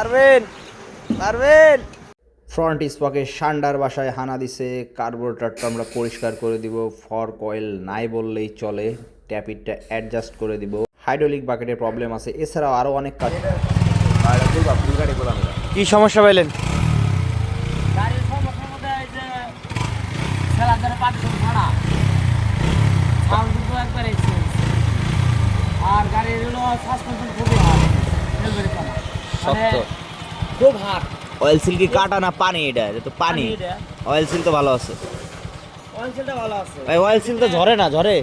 পারবেন পারবেন। ফ্রন্ট স্পকে শান্ডার বাসায় হানা দিছে কার্বোরেটরটা আমরা পরিষ্কার করে দিব ফর কয়েল নাই বললেই চলে ট্যাপিটটা অ্যাডজাস্ট করে দিব। হাইড্রোলিক বাকেটের প্রবলেম আছে এছাড়াও আরও অনেক কাজ। কি সমস্যা পাইলেন? আর গাড়ির হলো সাসপেনশন খুবই করা শক্ত। খুব হার্ড অয়েল সিল কি কাটা না পানি এটা? এটা তো পানি। অয়েল সিল তো ভালো আছে। অয়েল সিলটা ভালো আছে। ভাই অয়েল সিল তো ঝরে না ঝরে?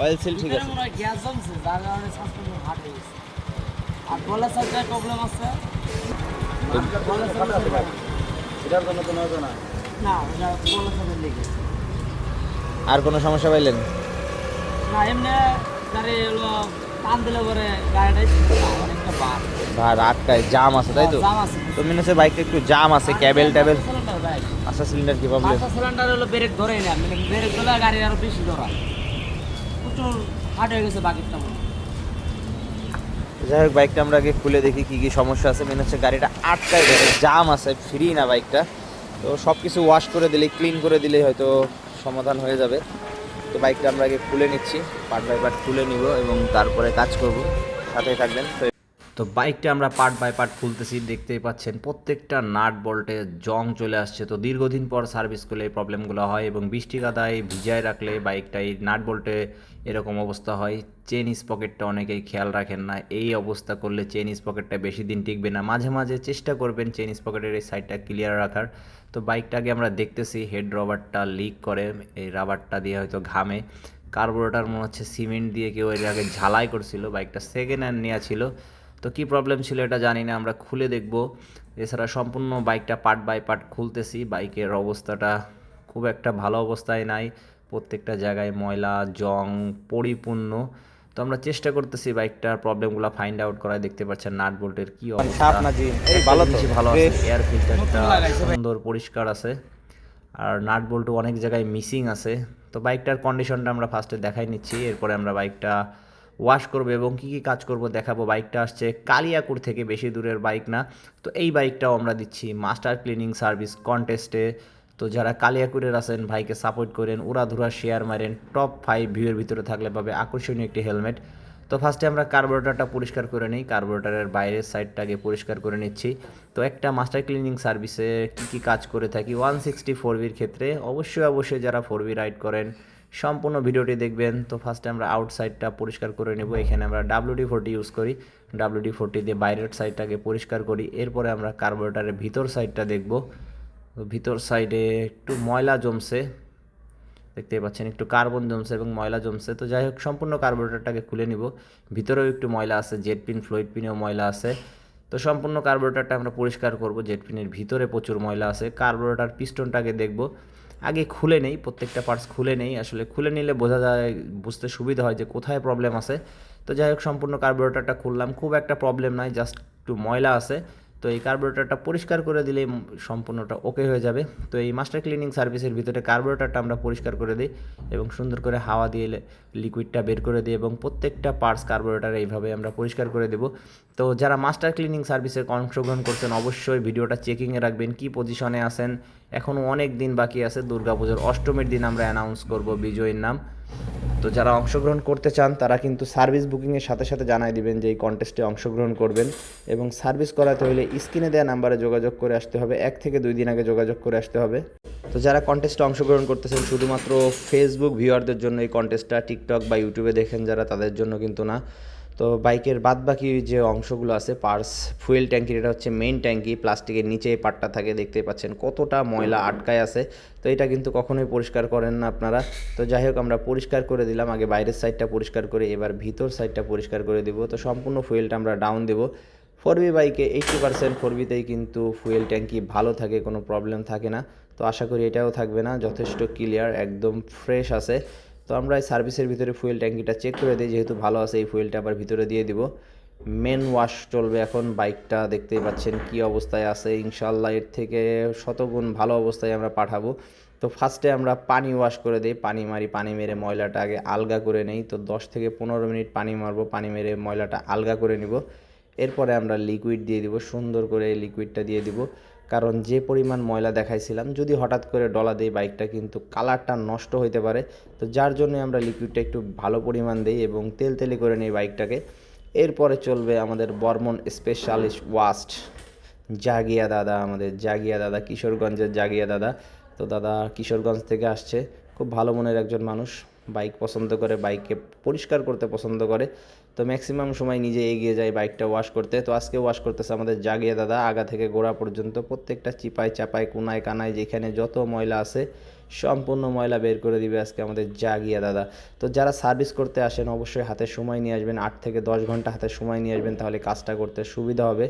অয়েল সিল ঠিক আছে। মনে গ্যাস জমছে যার কারণে সাসপেনশন হার্ড হয়ে গেছে। আর বলার সাইডে প্রবলেম আছে। সাইডে এটার জন্য কোনো না না ওটা বলার সাইডে লেগে আর কোনো সমস্যা পাইলেন? না এমনি গাড়ি হলো টান দিলে পরে গাড়িটাই। বার আটকায় জাম আছে তাই তো? জাম তো মিনে হচ্ছে বাইকটা একটু জাম আছে ক্যাবেল ট্যাবেল? আচ্ছা সিলিন্ডার কি প্রবলেম পাঁচটা সিলিন্ডার হলো ব্রেক ধরেই না মানে ব্রেক ধরে গাড়ি আরও বেশি ধরা। প্রচুর হার্ড হয়ে গেছে বাকিটা যাই হোক বাইকটা আমরা আগে খুলে দেখি কি কি সমস্যা আছে। মেন হচ্ছে গাড়িটা আটকায় ধরে জাম আছে ফ্রি না বাইকটা তো সব কিছু ওয়াশ করে দিলে ক্লিন করে দিলেই হয়তো সমাধান হয়ে যাবে। তো বাইকটা আমরা আগে খুলে নিচ্ছি পার্ট বাই পার্ট খুলে নিব এবং তারপরে কাজ করব। সাথেই থাকবেন। তো বাইকটা আমরা পার্ট বাই পার্ট খুলতেছি, দেখতেই পাচ্ছেন প্রত্যেকটা নাট বল্টে জং চলে আসছে। তো দীর্ঘদিন পর সার্ভিস করলে এই প্রবলেমগুলো হয় এবং বৃষ্টি কাদায় ভিজায় রাখলে বাইকটা এই নাট বল্টে এরকম অবস্থা হয়। চেন পকেটটা অনেকেই খেয়াল রাখেন না। এই অবস্থা করলে চেন স্পকেটটা বেশি দিন টিকবে না। মাঝে মাঝে চেষ্টা করবেন চেন পকেটের এই সাইডটা ক্লিয়ার রাখার। তো বাইকটাকে আমরা দেখতেছি হেড রবারটা লিক করে, এই রাবারটা দিয়ে হয়তো ঘামে। কার্বোরেটার মনে হচ্ছে সিমেন্ট দিয়ে কেউ এর আগে ঝালাই করছিল। বাইকটা সেকেন্ড হ্যান্ড নেওয়া ছিল। তো কি প্রবলেম ছিল এটা জানি না আমরা খুলে দেখব। এছাড়া সম্পূর্ণ বাইকটা পার্ট বাই পার্ট খুলতেছি। বাইকের অবস্থাটা খুব একটা ভালো অবস্থায় নাই। প্রত্যেকটা জায়গায় ময়লা জং পরিপূর্ণ। তো আমরা চেষ্টা করতেছি বাইকটার প্রবলেমগুলো ফাইন্ড আউট করায়। দেখতে পাচ্ছেন নাট বোল্টের কি অবস্থা। ভালো ভালো আছে। এয়ার ফিল্টারটা সুন্দর পরিষ্কার আছে। আর নাট বল্টু অনেক জায়গায় মিসিং আছে। তো বাইকটার কন্ডিশনটা আমরা ফার্স্টে দেখাই নিচ্ছি। এরপরে আমরা বাইকটা ওয়াশ করব এবং কী কী কাজ করব দেখাবো। বাইকটা আসছে কালিয়াকুর থেকে, বেশি দূরের বাইক না। তো এই বাইকটাও আমরা দিচ্ছি মাস্টার ক্লিনিং সার্ভিস কন্টেস্টে তো যারা কালিয়াকুরের আছেন, ভাইকে সাপোর্ট করেন, উড়াধুরা শেয়ার মারেন টপ ফাইভ ভিউয়ের ভিতরে থাকলে পাবে আকর্ষণীয় একটি হেলমেট তো ফার্স্টে আমরা কার্বোরেটারটা পরিষ্কার করে নিই। কার্বোরেটারের বাইরের সাইডটাকে পরিষ্কার করে নিচ্ছি। তো একটা মাস্টার ক্লিনিং সার্ভিসে কী কী কাজ করে থাকি? ওয়ান সিক্সটি ফোর বির ক্ষেত্রে অবশ্যই অবশ্যই যারা ফোর বি রাইড করেন, সম্পূর্ণ ভিডিওটি দেখবেন। তো ফার্স্টে আমরা আউটসাইডটা পরিষ্কার করে নেব। এখানে আমরা ডাব্লিউডি ফোরটি ইউজ করি। ডাব্লিউডি ফোরটি দিয়ে বাইরের সাইডটাকে পরিষ্কার করি। এরপরে আমরা কার্বোরেটারের ভিতর সাইডটা দেখব। ভিতর সাইডে একটু ময়লা জমছে। দেখতেই পাচ্ছেন, একটু কার্বন জমছে এবং ময়লা জমছে। তো যাই হোক, সম্পূর্ণ কার্বোরেটারটাকে খুলে নিব। ভিতরেও একটু ময়লা আছে, জেট পিন, ফ্লুইড পিনেও ময়লা আছে। তো সম্পূর্ণ কার্বোরেটারটা আমরা পরিষ্কার করব, জেট পিনের ভিতরে প্রচুর ময়লা আছে। কার্বোরেটার পিস্টনটাকে দেখব। আগে খুলে নেই, প্রত্যেকটা পার্টস খুলে নেই। আসলে খুলে নিলে বোঝা যায়, বুঝতে সুবিধা হয় যে কোথায় প্রবলেম আছে। তো যাই হোক, সম্পূর্ণ কার্বোরেটারটা খুললাম। খুব একটা প্রবলেম নাই, জাস্ট একটু ময়লা আছে। তো এই কার্বোরেটারটা পরিষ্কার করে উম সম্পূর্ণটা ওকে হয়ে যাবে। তো এই মাস্টার ক্লিনিং সার্ভিসের ভিতরে কার্বোরেটারটা আমরা পরিষ্কার করে দিই এবং সুন্দর করে হাওয়া দিয়ে লিকুইডটা বের করে দিই এবং প্রত্যেকটা পার্টস কার্বোরেটার এইভাবে আমরা পরিষ্কার করে দেব। তো যারা মাস্টার ক্লিনিং সার্ভিসে অংশগ্রহণ করছেন, অবশ্যই ভিডিওটা চেকিংয়ে রাখবেন, কি পজিশনে আছেন? এখনও অনেক দিন বাকি আছে, দুর্গাপুজোর অষ্টমীর দিন আমরা অ্যানাউন্স করব বিজয়ীর নাম। তো যারা অংশগ্রহণ করতে চান, তারা কিন্তু সার্ভিস বুকিংয়ের সাথে সাথে জানাই দিবেন যে এই কন্টেস্টে অংশগ্রহণ করবেন এবং সার্ভিস করাতে হলে স্ক্রিনে দেওয়া নাম্বারে যোগাযোগ করে আসতে হবে। এক থেকে দুই দিন আগে যোগাযোগ করে আসতে হবে। তো যারা কন্টেস্টে অংশগ্রহণ করতেছেন, শুধুমাত্র ফেসবুক ভিউয়ারদের জন্য এই কন্টেস্টটা টিকটক বা ইউটিউবে দেখেন যারা, তাদের জন্য কিন্তু না। তো বাইকের বাদবাকি যে অংশগুলো আছে পার্স ফুয়েল ট্যাঙ্কির এটা হচ্ছে মেইন ট্যাঙ্কি প্লাস্টিকের নিচে এই পার্টটা থাকে দেখতে পাচ্ছেন কতটা ময়লা আটকায় আছে। তো এটা কিন্তু কখনোই পরিষ্কার করেন না আপনারা। তো যাই হোক আমরা পরিষ্কার করে দিলাম আগে বাইরের সাইডটা পরিষ্কার করে এবার ভিতর সাইডটা পরিষ্কার করে দিব। তো সম্পূর্ণ ফুয়েলটা আমরা ডাউন দেবো। ফোর বি বাইকে এইটটি পার্সেন্ট ফোর বিতেই কিন্তু ফুয়েল ট্যাঙ্কি ভালো থাকে কোনো প্রবলেম থাকে না। তো আশা করি এটাও থাকবে না যথেষ্ট ক্লিয়ার একদম ফ্রেশ আছে। তো আমরা এই সার্ভিসের ভিতরে ফুয়েল ট্যাঙ্কিটা চেক করে দিই, যেহেতু ভালো আছে এই ফুয়েলটা আবার ভিতরে দিয়ে দিব। মেন ওয়াশ চলবে এখন বাইকটা দেখতেই পাচ্ছেন কি অবস্থায় আছে। ইনশাল্লাহ এর থেকে শতগুণ ভালো অবস্থায় আমরা পাঠাবো। তো ফার্স্টে আমরা পানি ওয়াশ করে দিই, পানি মারি, পানি মেরে ময়লাটা আগে আলগা করে নেই। তো দশ থেকে পনেরো মিনিট পানি মারবো, পানি মেরে ময়লাটা আলগা করে নিব। এরপরে আমরা লিকুইড দিয়ে দিব, সুন্দর করে লিকুইডটা দিয়ে দিব। কারণ যে পরিমাণ ময়লা দেখাইছিলাম, যদি হঠাৎ করে ডলা দেই বাইকটা কিন্তু কালারটা নষ্ট হইতে পারে। তো যার জন্য আমরা লিকুইডটা একটু ভালো পরিমাণ দিই এবং তেল তেলে করে নিই বাইকটাকে। এরপরে চলবে আমাদের বর্মন স্পেশালিস্ট ওয়াস্ট জাগিয়া দাদা আমাদের, জাগিয়া দাদা, কিশোরগঞ্জের জাগিয়া দাদা। তো দাদা কিশোরগঞ্জ থেকে আসছে, খুব ভালো মনের একজন মানুষ। বাইক পছন্দ করে, বাইককে পরিষ্কার করতে পছন্দ করে। তো ম্যাক্সিমাম সময় নিজে এগিয়ে যায় বাইকটা ওয়াশ করতে। তো আজকে ওয়াশ করতেছে আমাদের জাগিয়া দাদা। আগা থেকে গোড়া পর্যন্ত প্রত্যেকটা চিপায়, চাপায়, কোনায়, কানায় যেখানে যত ময়লা আছে, সম্পূর্ণ ময়লা বের করে দিবে আজকে আমাদের জাগিয়া দাদা। তো যারা সার্ভিস করতে আসেন, অবশ্যই হাতে সময় নিয়ে আসবেন। আট থেকে দশ ঘণ্টা হাতে সময় নিয়ে আসবেন, তাহলে কাজটা করতে সুবিধা হবে।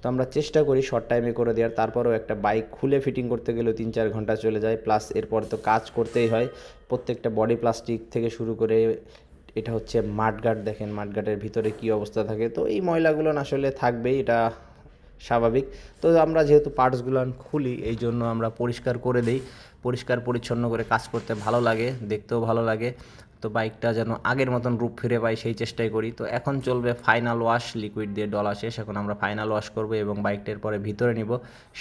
তো আমরা চেষ্টা করি শর্ট টাইমে করে দেওয়ার। তারপরেও একটা বাইক খুলে ফিটিং করতে গেলেও তিন চার ঘণ্টা চলে যায়। প্লাস এরপর তো কাজ করতেই হয়। প্রত্যেকটা বডি প্লাস্টিক থেকে শুরু করে এটা হচ্ছে মাঠঘাট, দেখেন মাঠঘাটের ভিতরে কি অবস্থা থাকে। তো এই ময়লাগুলো আসলে থাকবেই, এটা স্বাভাবিক। তো আমরা যেহেতু পার্টসগুলো খুলি, এই জন্য আমরা পরিষ্কার করে দেই। পরিষ্কার, পরিচ্ছন্ন করে কাজ করতে ভালো লাগে, দেখতেও ভালো লাগে। তো বাইকটা যেন আগের মতন রূপ ফিরে পাই সেই চেষ্টাই করি। তো এখন চলবে ফাইনাল ওয়াশ লিকুইড দিয়ে ডলা শেষ। এখন আমরা ফাইনাল ওয়াশ করব এবং বাইকটার পরে ভিতরে নিব।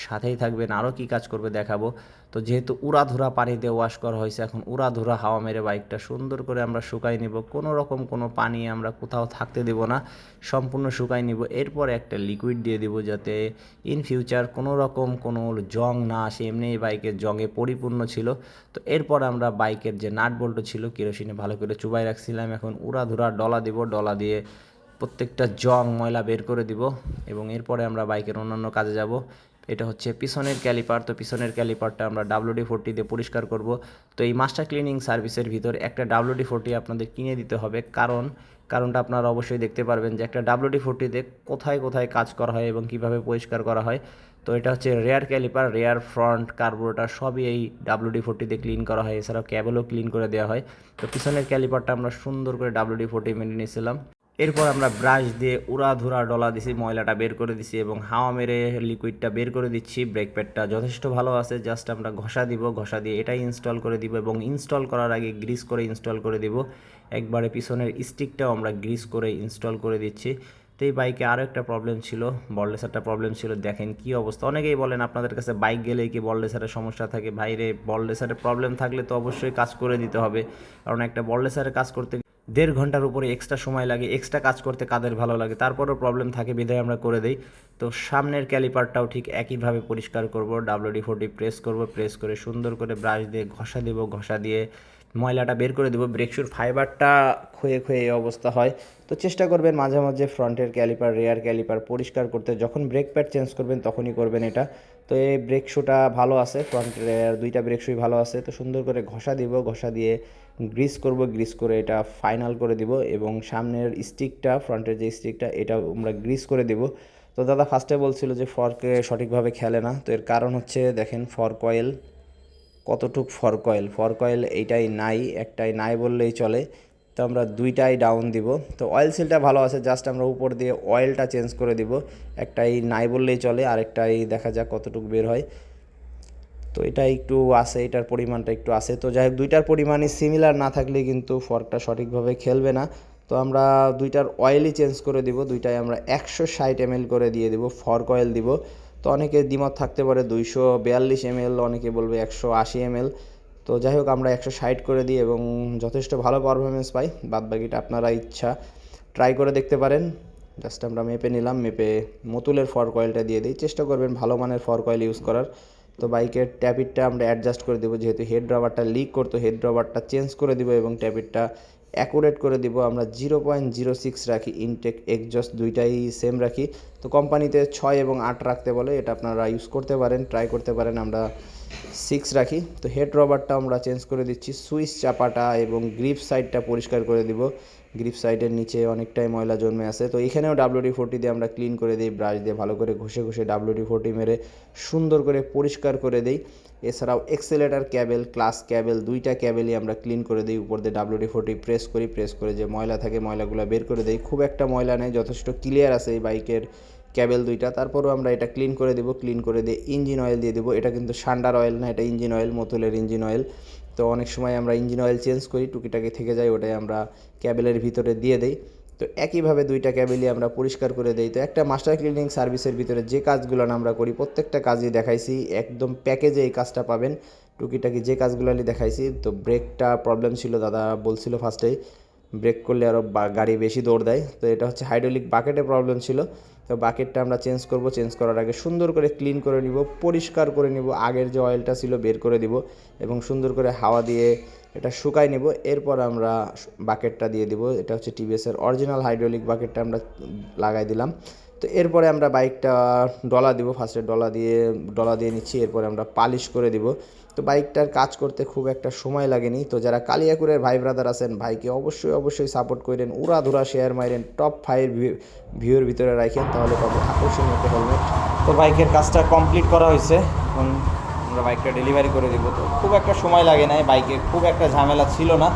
সাথেই থাকবেন আরও কী কাজ করবে দেখাবো। তো যেহেতু উড়াধুরা পানিতে ওয়াশ করা হয়েছে, এখন উড়াধুরা হাওয়া মেরে বাইকটা সুন্দর করে আমরা শুকাই নিব। কোনো রকম কোনো পানি আমরা কোথাও থাকতে দেব না, সম্পূর্ণ শুকাই নিব। এরপর একটা লিকুইড দিয়ে দিব যাতে ইন ফিউচার কোনো রকম কোনো জং না আসে, এমনি বাইকের জংয়ে পরিপূর্ণ ছিল। তো এরপর আমরা বাইকের যে নাট বল্ট ছিল কেরোসিনে ভালো করে চুবাই রাখছিলাম। এখন উড়াধুরা ডলা দিব, ডলা দিয়ে প্রত্যেকটা জং ময়লা বের করে দিব এবং এরপরে আমরা বাইকের অন্যান্য কাজে যাব। এটা হচ্ছে পিছনের ক্যালিপার। তো পিছনের ক্যালিপারটা আমরা ডাব্লিউডি ফোরটি দিয়ে পরিষ্কার করব। তো এই মাস্টার ক্লিনিং সার্ভিসের ভিতর একটা ডাব্লিউডি ফোরটি আপনাদের কিনে দিতে হবে। কারণ, কারণটা আপনারা অবশ্যই দেখতে পারবেন যে একটা ডাব্লিউডি ফোরটিতে কোথায় কোথায় কাজ করা হয় এবং কীভাবে পরিষ্কার করা হয়। তো এটা হচ্ছে rear caliper rear front carburettor সবই এই ডাব্লিউডি ফোরটিতে ক্লিন করা হয়। এছাড়াও ক্যাবেলও ক্লিন করে দেওয়া হয়। তো পিছনের ক্যালিপারটা আমরা সুন্দর করে ডাব্লিউডি ফোরটি মেনে নিয়েছিলাম। এরপর আমরা ব্রাশ দিয়ে উড়াধুরা ডলা দিছি, ময়লাটা বের করে দিছি এবং হাওয়া মেরে লিকুইডটা বের করে দিচ্ছি। ব্রেক প্যাডটা যথেষ্ট ভালো আছে জাস্ট আমরা ঘষা দিব, ঘষা দিয়ে এটাই ইনস্টল করে দিব এবং ইনস্টল করার আগে গ্রিস করে ইনস্টল করে দিব। একবারে পিছনের স্টিকটাও আমরা গ্রিস করে ইনস্টল করে দিচ্ছি। তো এই বাইকে আরও একটা প্রবলেম ছিল বললেসারটা প্রবলেম ছিল। দেখেন কি অবস্থা। অনেকেই বলেন, আপনাদের কাছে বাইক গেলে কি বললেসারের সমস্যা থাকে? বাইরে বললেসারের প্রবলেম থাকলে তো অবশ্যই কাজ করে দিতে হবে। কারণ একটা বললেসারের কাজ করতে দেড় ঘণ্টার উপরে এক্সট্রা সময় লাগে এক্সট্রা কাজ করতে কাদের ভালো লাগে, তারপরও প্রবলেম থাকে বিধায় আমরা করে দেই। তো সামনের ক্যালিপারটাও ঠিক একইভাবে পরিষ্কার করব ডাব্লিউডি ফোরটি প্রেস করব প্রেস করে সুন্দর করে ব্রাশ দিয়ে ঘষা দেবো, ঘষা দিয়ে ময়লাটা বের করে দেবো। ব্রেকশুর ফাইবারটা ক্ষয়ে ক্ষয়ে এই অবস্থা হয়। তো চেষ্টা করবেন মাঝে মাঝে ফ্রন্টের ক্যালিপার রেয়ার ক্যালিপার পরিষ্কার করতে। যখন ব্রেক প্যাড চেঞ্জ করবেন, তখনই করবেন এটা। তো এই ব্রেক শুটা ভালো আছে ফ্রন্ট রেয়ার দুইটা ব্রেক শুই ভালো আছে। তো সুন্দর করে ঘষা দিব, ঘষা দিয়ে গ্রিস করব গ্রিস করে এটা ফাইনাল করে দিব এবং সামনের স্টিকটা ফ্রন্টের যে স্টিকটা এটা আমরা গ্রিস করে দিব। তো দাদা ফার্স্টে বলছিল যে ফর্কে সঠিকভাবে খেলে না, তো এর কারণ হচ্ছে দেখেন ফর্ক অয়েল কতটুক ফর্ক অয়েল ফর্ক অয়েল এইটাই নাই, একটাই নাই বললেই চলে। তো আমরা দুইটাই ডাউন দিব। তো অয়েল সিলটা ভালো আছে জাস্ট আমরা উপর দিয়ে অয়েলটা চেঞ্জ করে দিব। একটাই নাই বললেই চলে, আরেকটাই দেখা যাক কতটুকু বের হয়। তো এটা একটু আছে, এটার পরিমাণটা একটু আছে। তো যাই হোক, দুইটার পরিমাণই সিমিলার না থাকলে কিন্তু ফর্কটা সঠিকভাবে খেলবে না। তো আমরা দুইটার অয়েলই চেঞ্জ করে দিব, দুইটাই আমরা একশো ষাট এম করে দিয়ে দিব ফর্ক অয়েল দিব। তো অনেকে দ্বিমত থাকতে পারে, দুইশো বিয়াল্লিশ এম অনেকে বলবে একশো আশি তো যাই হোক, আমরা একশো ষাট করে দিই এবং যথেষ্ট ভালো পারফরমেন্স পাই। বাদ বাকিটা আপনারা ইচ্ছা ট্রাই করে দেখতে পারেন। জাস্ট আমরা মেপে নিলাম, মেপে মতুলের ফর কয়েলটা দিয়ে দিই। চেষ্টা করবেন ভালো মানের ফর কয়েল ইউজ করার। তো বাইকের ট্যাপিটটা আমরা অ্যাডজাস্ট করে দেবো, যেহেতু হেড রাবারটা লিক করতো হেড রাবারটা চেঞ্জ করে দেবো এবং ট্যাপিটটা অ্যাকুরেট করে দিব, আমরা জিরো পয়েন্ট জিরো সিক্স রাখি ইনটেক এক্সজস্ট দুইটাই সেম রাখি। তো কোম্পানিতে ছয় এবং আট রাখতে বলে, এটা আপনারা ইউজ করতে পারেন ট্রাই করতে পারেন, আমরা সিক্স রাখি। তো হেড রবারটা আমরা চেঞ্জ করে দিচ্ছি, সুইচ চাপাটা এবং গ্রিপ সাইডটা পরিষ্কার করে দিব। গ্রিপ সাইডের নিচে অনেকটাই ময়লা জন্মে আছে। তো এখানেও ডাব্লিউডি ফোরটি দিয়ে আমরা ক্লিন করে দিই ব্রাশ দিয়ে ভালো করে ঘষে ঘষে ডাব্লিউডি ফোরটি মেরে সুন্দর করে পরিষ্কার করে দিই। এছাড়াও এক্সেলেটার ক্যাবেল ক্লাস ক্যাবেল দুইটা ক্যাবেলই আমরা ক্লিন করে দিই, উপর দিয়ে ডাব্লিউডি ফোরটি প্রেস করি প্রেস করে যে ময়লা থাকে ময়লাগুলো বের করে দিই। খুব একটা ময়লা নেই, যথেষ্ট ক্লিয়ার আছে এই বাইকের ক্যাবেল দুইটা। তারপরও আমরা এটা ক্লিন করে দেবো ক্লিন করে দিয়ে ইঞ্জিন অয়েল দিয়ে দেবো। এটা কিন্তু সান্ডার অয়েল না, এটা ইঞ্জিন অয়েল মতুলের ইঞ্জিন অয়েল তো অনেক সময় আমরা ইঞ্জিন অয়েল চেঞ্জ করি, টুকিটাকি থেকে যায়, ওটাই আমরা ক্যাবেলের ভিতরে দিয়ে দেই। তো একইভাবে দুইটা ক্যাবেলই আমরা পরিষ্কার করে দেই। তো একটা মাস্টার ক্লিনিং সার্ভিসের ভিতরে যে কাজগুলো আমরা করি, প্রত্যেকটা কাজই দেখাইছি, একদম প্যাকেজে এই কাজটা পাবেন। টুকিটাকি যে কাজগুলো আমি দেখাইছি, তো ব্রেকটা প্রবলেম ছিল, দাদা বলছিল ফার্স্টেই ব্রেক করলে আরও গাড়ি বেশি দৌড় দেয়। তো এটা হচ্ছে হাইড্রোলিক বাকেটে প্রবলেম ছিল। তো বাকেটটা আমরা চেঞ্জ করব চেঞ্জ করার আগে সুন্দর করে ক্লিন করে নিব, পরিষ্কার করে নিব, আগের যে অয়েলটা ছিল বের করে দিব এবং সুন্দর করে হাওয়া দিয়ে এটা শুকাই নিব। এরপর আমরা বাকেটটা দিয়ে দিব, এটা হচ্ছে টিভিএসের অরিজিনাল হাইড্রোলিক বাকেটটা আমরা লাগাই দিলাম। তো এরপরে আমরা বাইকটা ডলা দিব ফার্স্টে ডলা দিয়ে ডলা দিয়ে নিচ্ছি, এরপরে আমরা পালিশ করে দিব। তো বাইকটার কাজ করতে খুব একটা সময় লাগেনি। তো যারা কালিয়াকুরের ভাই ব্রাদার আছেন, ভাইকে অবশ্যই অবশ্যই সাপোর্ট করেন উড়া ধুরা শেয়ার মাইরেন টপ ফাইভ ভিউর ভিতরে রাখেন, তাহলে পাবো আকর্ষণীয় একটা হেলমেট তো বাইকের কাজটা কমপ্লিট করা হয়েছে, এখন আমরা বাইকটা ডেলিভারি করে দিব। তো খুব একটা সময় লাগে নাই, বাইকে খুব একটা ঝামেলা ছিল না।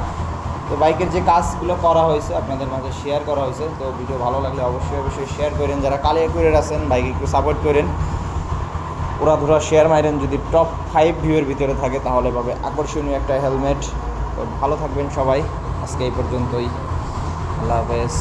তো বাইকের যে কাজগুলো করা হয়েছে, আপনাদের মাঝে শেয়ার করা হয়েছে। তো ভিডিও ভালো লাগলে অবশ্যই অবশ্যই শেয়ার করেন। যারা কালিয়াকুরের আছেন, বাইকে একটু সাপোর্ট করেন। ওরা ধরা শেয়ার মাইরেন যদি টপ ফাইভ ভিউয়ের ভিতরে থাকে, তাহলে পাবে আকর্ষণীয় একটা হেলমেট ভালো থাকবেন সবাই। আজকে এই পর্যন্তই। আল্লাহ হাফেজ।